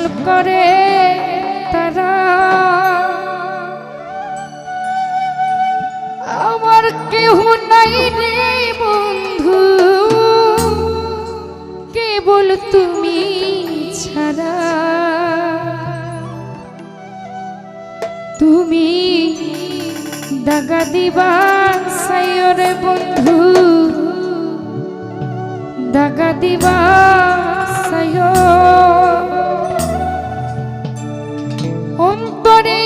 গোসল করে তারা। আমার কেহ নাই রে বন্ধু, কেবল তুমি ছাড়া। তুমি দাগা দিবা সাইরে বন্ধু, দাগা দিবা সাইয় nobody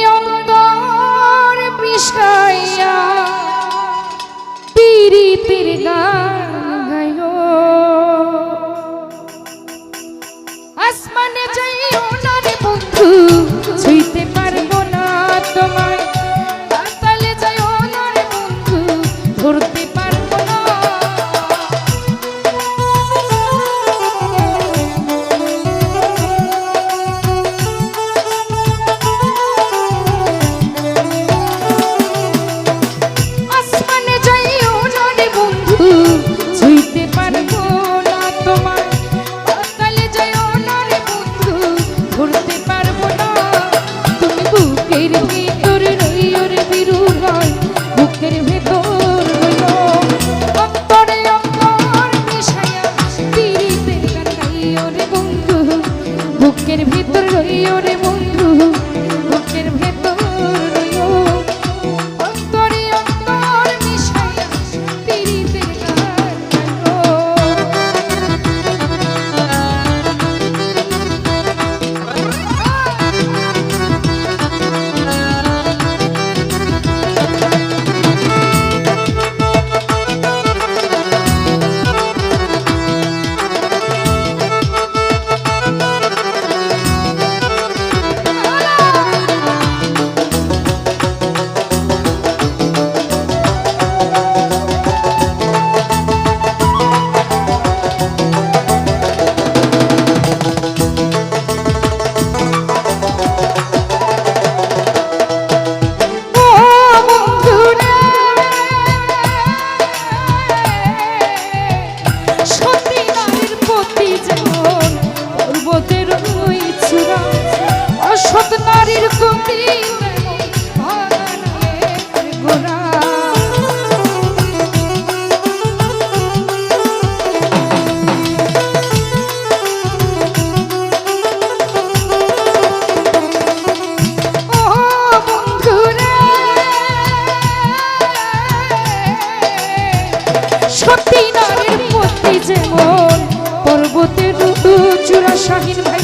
বুকের ভেতর ওর বিরু নয়। বুকের ভেতর সত্যি নারীর মূর্তি যেমন পর্বতের চূড়া শাহীন ভাই